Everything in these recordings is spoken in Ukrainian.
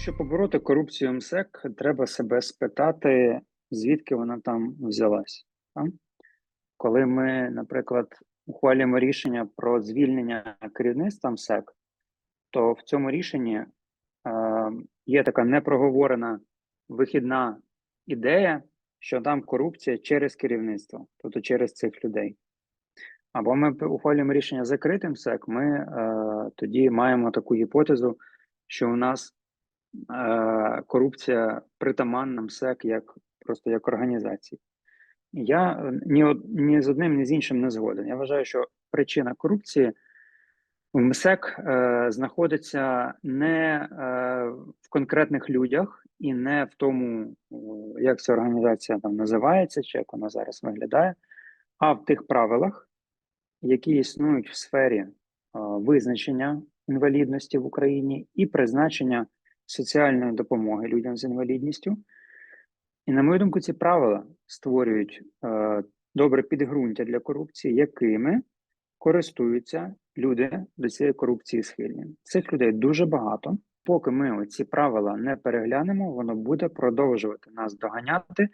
Щоб побороти корупцію МСЕК, треба себе спитати, звідки вона там взялась. Так? Коли ми, наприклад, ухвалюємо рішення про звільнення керівництва МСЕК, то в цьому рішенні е, є така непроговорена вихідна ідея, що там корупція через керівництво, тобто через цих людей. Або ми ухвалюємо рішення закритим МСЕК, ми е, тоді маємо таку гіпотезу, що у нас корупція притаманна МСЕК як просто як організації. Я е, ні, ні з одним, ні з іншим не згоден. Я вважаю, що причина корупції в МСЕК е, знаходиться не е, в конкретних людях і не в тому, як ця організація там називається, чи як вона зараз виглядає, а в тих правилах, які існують в сфері е, визначення інвалідності в Україні і призначення соціальної допомоги людям з інвалідністю. І, на мою думку, ці правила створюють е, добре підґрунтя для корупції, якими користуються люди до цієї корупції схильні. Цих людей дуже багато. Поки ми ці правила не переглянемо, воно буде продовжувати нас доганяти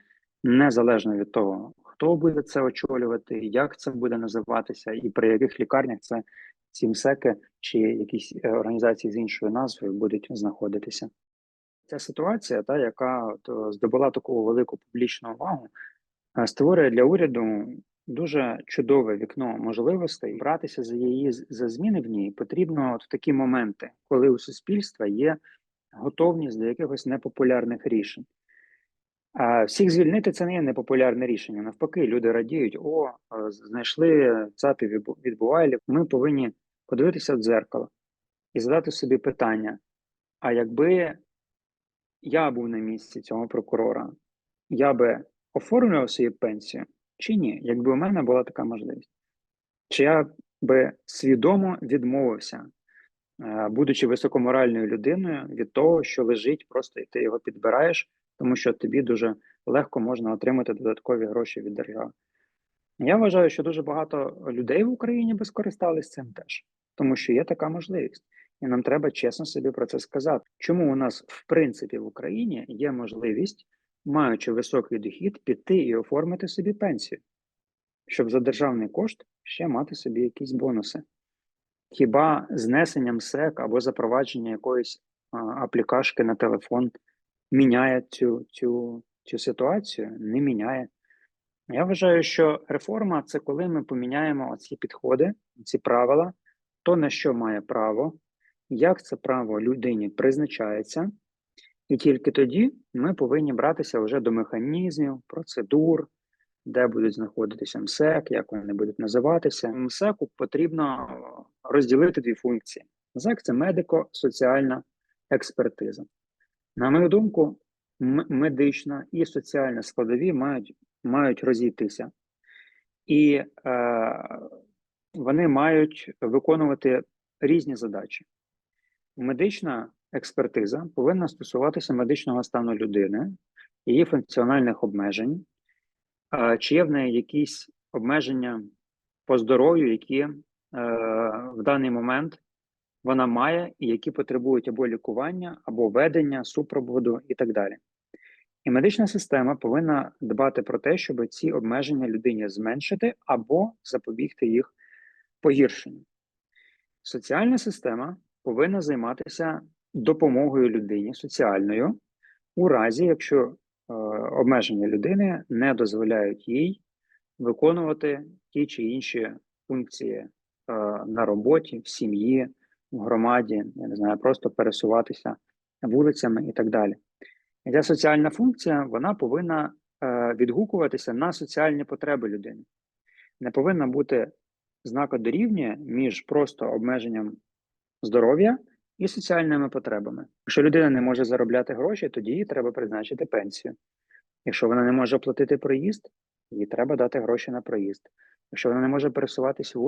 незалежно від того, хто буде це очолювати, як це буде називатися, і при яких лікарнях це ці МСЕКи чи якісь е, організації з іншою назвою будуть знаходитися. Ця ситуація, та яка здобула таку велику публічну увагу, е, створює для уряду дуже чудове вікно можливостей братися за її за зміни в ній потрібно от в такі моменти, коли у суспільства є готовність до якихось непопулярних рішень. Всіх звільнити це не є непопулярне рішення. Навпаки, люди радіють: о, е, знайшли ЦАПів відбувайлів. Ми повинні подивитися в дзеркало і задати собі питання: а якби я був на місці цього прокурора, я би оформлював свою пенсію чи ні, якби у мене була така можливість? Чи я би свідомо відмовився, е, будучи високоморальною людиною, від того, що лежить, просто і ти його підбираєш, тому що тобі дуже легко можна отримати додаткові гроші від держави. Я вважаю, що дуже багато людей в Україні би скористались цим теж, тому що є така можливість. І нам треба чесно собі про це сказати. Чому у нас, в принципі, в Україні є можливість, маючи високий дохід, піти і оформити собі пенсію, щоб за державний кошт ще мати собі якісь бонуси. Хіба знесення МСЕК або запровадження якоїсь а, аплікашки на телефон міняє цю, цю, цю ситуацію? Не міняє. Я вважаю, що реформа це коли ми поміняємо ці підходи, ці правила, то на що має право, як це право людині призначається, і тільки тоді ми повинні братися вже до механізмів, процедур, де будуть знаходитися МСЕК, як вони будуть називатися. МСЕКу потрібно розділити дві функції. МСЕК це медико-соціальна експертиза. На мою думку, медична і соціальна складові мають, мають розійтися. І е, вони мають виконувати різні задачі. Медична експертиза повинна стосуватися медичного стану людини, її функціональних обмежень, а, чи є в неї якісь обмеження по здоров'ю, які е, в даний момент вона має, і які потребують або лікування, або ведення, супроводу і так далі. І медична система повинна дбати про те, щоб ці обмеження людині зменшити або запобігти їх погіршенню. Соціальна система повинна займатися допомогою людині соціальною у разі, якщо е, обмеження людини не дозволяють їй виконувати ті чи інші функції е, на роботі, в сім'ї, в громаді, я не знаю, просто пересуватися вулицями і так далі. І ця соціальна функція вона повинна е, відгукуватися на соціальні потреби людини. Не повинна бути знака дорівнює між просто обмеженням здоров'я і соціальними потребами. Якщо людина не може заробляти гроші, тоді їй треба призначити пенсію. Якщо вона не може оплатити проїзд, їй треба дати гроші на проїзд. Якщо вона не може пересуватися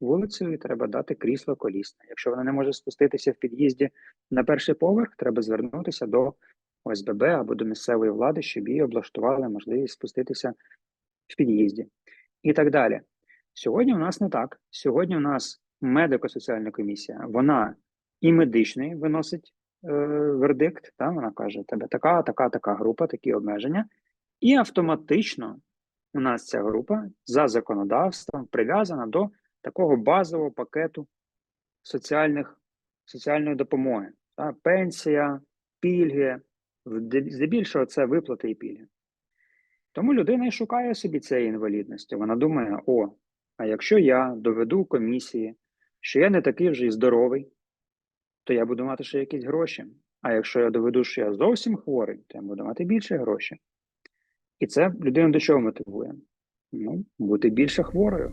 вулицею, треба дати крісло колісне. Якщо вона не може спуститися в під'їзді на перший поверх, треба звернутися до ОСББ або до місцевої влади, щоб їй облаштували можливість спуститися в під'їзді і так далі. Сьогодні у нас не так. Сьогодні у нас медико-соціальна комісія, вона і медичний виносить е, вердикт, та, вона каже, тебе така, така, така група, такі обмеження, і автоматично у нас ця група за законодавством прив'язана до такого базового пакету соціальних, соціальної допомоги. Та, пенсія, пільги, здебільшого це виплати і пільги. Тому людина і шукає собі цієї інвалідності. Вона думає: о, а якщо я доведу комісії, що я не такий вже і здоровий, то я буду мати ще якісь гроші. А якщо я доведу, що я зовсім хворий, то я буду мати більше грошей. І це людину до чого мотивує? Ну, бути більше хворою.